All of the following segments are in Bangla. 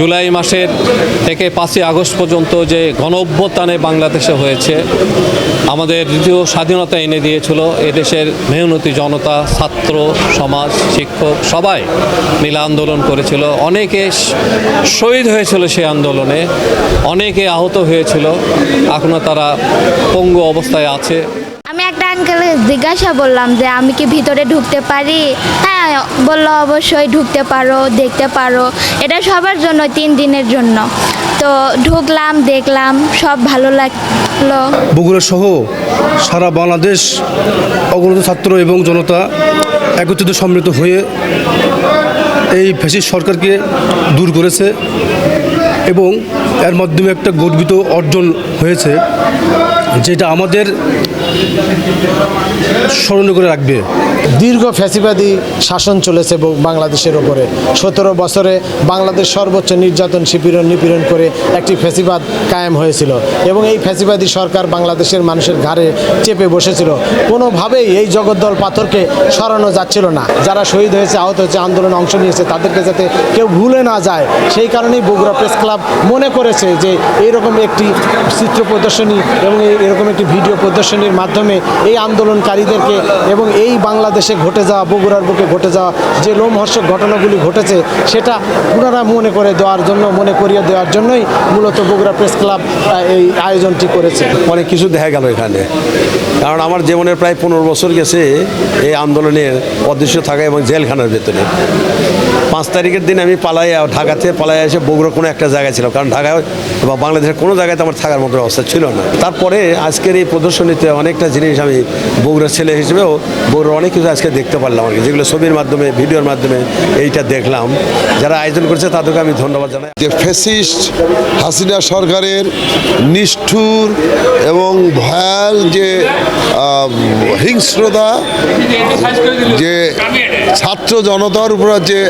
জুলাই মাসের থেকে পাঁচই আগস্ট পর্যন্ত যে গণ অভ্যুত্থানে বাংলাদেশে হয়েছে, আমাদের দ্বিতীয় স্বাধীনতা এনে দিয়েছিল। এদেশের মেহনতি জনতা, ছাত্র, সমাজ, শিক্ষক সবাই মিলে আন্দোলন করেছিল। অনেকে শহীদ হয়েছিল সেই আন্দোলনে, অনেকে আহত হয়েছিল। এখনও তারা পঙ্গু অবস্থায় আছে। আঙ্কেল জিজ্ঞাসা বললাম যে, আমি কি ভিতরে ঢুকতে পারি? হ্যাঁ বলল, অবশ্যই ঢুকতে পারো, দেখতে পারো। এটা সবার জন্য, তিন দিনের জন্য। তো ঢুকলাম, দেখলাম, সব ভালো লাগল। বগুড়া সহ সারা বাংলাদেশ অগণিত ছাত্র এবং জনতা একত্রিত সম্মিলিত হয়ে এই ফ্যাসিস্ট সরকারকে দূর করেছে এবং এর মাধ্যমে একটা গর্বিত অর্জন হয়েছে। যেটা আমাদের স্মরণীয় করে রাখবে। দীর্ঘ ফ্যাসিবাদী শাসন চলেছে বাংলাদেশের ওপরে। সতেরো বছরে বাংলাদেশ সর্বোচ্চ নির্যাতন শিপিরণ নিপীড়ন করে একটি ফ্যাসিবাদ কায়েম হয়েছিল এবং এই ফ্যাসিবাদী সরকার বাংলাদেশের মানুষের ঘাড়ে চেপে বসেছিল। কোনোভাবেই এই জগদ্দল পাথরকে সরানো যাচ্ছিল না। যারা শহীদ হয়েছে, আহত হয়েছে, আন্দোলনে অংশ নিয়েছে, তাদেরকে যাতে কেউ ভুলে না যায়। সেই কারণেই বগুড়া প্রেস ক্লাব মনে করেছে যে এইরকম একটি চিত্র প্রদর্শনী এবং এরকম একটি ভিডিও প্রদর্শনীর মাধ্যমে এই আন্দোলনকারীদেরকে এবং এই বাংলাদেশে ঘটে যাওয়া, বগুড়ার বুকে ঘটে যাওয়া যে লোমহর্ষক ঘটনাগুলি ঘটেছে, সেটা পুনরায় মনে করে দেওয়ার জন্য, মনে করিয়ে দেওয়ার জন্যই মূলত বগুড়া প্রেস ক্লাব এই আয়োজনটি করেছে। অনেক কিছু দেখা গেল এখানে। কারণ আমার জীবনের প্রায় পনেরো বছর গেছে এই আন্দোলনের অদৃশ্য থাকা এবং জেলখানার ভেতরে। পাঁচ তারিখের দিন আমি পালাই ঢাকাতে পালাই এসে বগুড়া কোনো একটা জায়গায় ছিলাম। কারণ ঢাকায় বা বাংলাদেশের কোনো জায়গায় আমার থাকার মতো অবস্থা ছিল না। তারপরে আজকের এই প্রদর্শনীতে অনেকটা জিনিস আমি বগুড়ার ছেলে হিসেবেও বগুড়ার অনেক কিছু আজকে দেখতে পারলাম আর কি, যেগুলো ছবির মাধ্যমে, ভিডিওর মাধ্যমে এইটা দেখলাম। যারা আয়োজন করেছে তাদেরকে আমি ধন্যবাদ জানাই। যে ফ্যাসিস্ট হাসিনা সরকারের নিষ্ঠুর এবং ভয়াল যে হিংস্রতা, যে ছাত্র জনতার উপর যে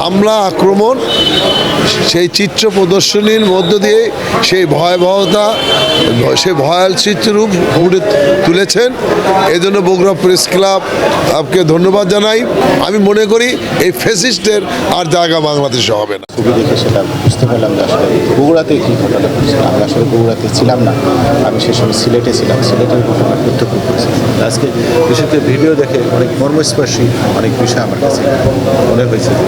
হামলা, আক্রমণ, সেই চিত্র প্রদর্শনীর মধ্য দিয়ে সেই ভয়াবহতা সেই ভয়াল চিত্ররূপ তুলেছেন। এজন্য বগুড়া প্রেস ক্লাব আপকে ধন্যবাদ জানাই। আমি মনে করি এই ফ্যাসিস্টের আর জায়গা বাংলাদেশে হবে না। ছবি দেখে সেটা বুঝতে পারলাম যে আসলে বগুড়াতে কী ঘটনা ঘটছিল আমি আসলে বগুড়াতে ছিলাম না। আমি সে সময় সিলেটে ছিলাম। সিলেটের ঘটনা প্রত্যক্ষ করেছিলাম আজকে বিশেষত ভিডিও দেখে অনেক মর্মস্পর্শী অনেক বিষয় আমার কাছে মনে হয়েছে যে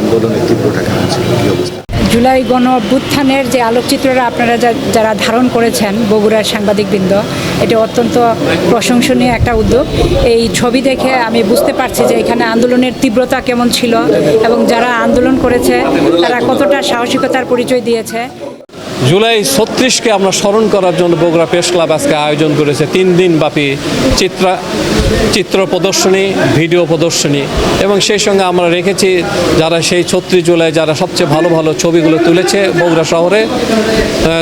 আন্দোলনের তীব্রটা কেমন ছিল, কী অবস্থা? জুলাই গণ অভ্যুত্থানের যে আলোকচিত্ররা আপনারা যারা ধারণ করেছেন, বগুড়ার সাংবাদিকবৃন্দ, এটা অত্যন্ত প্রশংসনীয় একটা উদ্যোগ। এই ছবি দেখে আমি বুঝতে পারছি যে এখানে আন্দোলনের তীব্রতা কেমন ছিল এবং যারা আন্দোলন করেছে, তারা কতটা সাহসিকতার পরিচয় দিয়েছে। জুলাই ছত্রিশকে আমরা স্মরণ করার জন্য বগুড়া প্রেস ক্লাব আজকে আয়োজন করেছে। তিন দিন ব্যাপী চিত্রা, চিত্র প্রদর্শনী, ভিডিও প্রদর্শনী এবং সেই সঙ্গে আমরা রেখেছি যারা সেই ছত্রিশ জুলাই যারা সবচেয়ে ভালো ভালো ছবিগুলো তুলেছে বগুড়া শহরে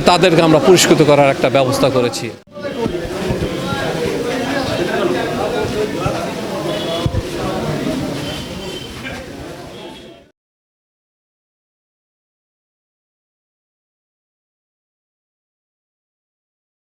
তাদেরকে আমরা পুরস্কৃত করার একটা ব্যবস্থা করেছি।